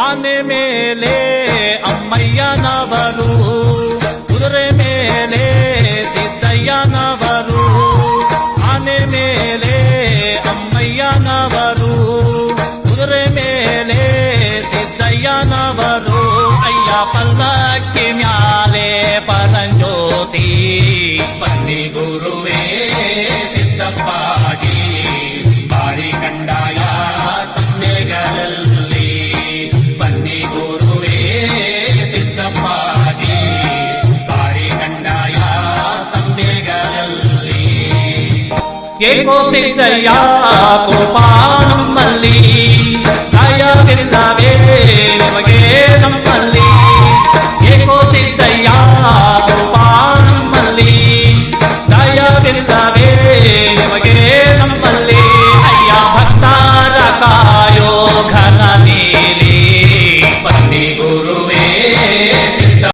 ಆನೆ ಮೇಲೆ ಅಮ್ಮಯ್ಯನವರು ಕುದುರೆ ಮೇಲೆ ಸಿದ್ದಯ್ಯನವರು ಆನೆ ಮೇಲೆ ಅಮ್ಮಯ್ಯನವರು ಕುದುರೆ ಮೇಲೆ ಸಿದ್ದಯ್ಯನವರು ಅಯ್ಯ ಪಲ್ಲಕ್ಕಿ ಮ್ಯಾಲೆ ಪರಂಜ್ಯೋತಿ ಬನ್ನಿ ಗುರುವೇ ಸಿದ್ದಪ್ಪಾಜಿ ఏకో సిద్ధయ్యా కోపానం మళ్ళీ. రాయ తిరిదావే నమగే నమ్మల్లి ఏకో సిద్ధయ్యా కోపానం మళ్ళీ. రాయ తిరిదావే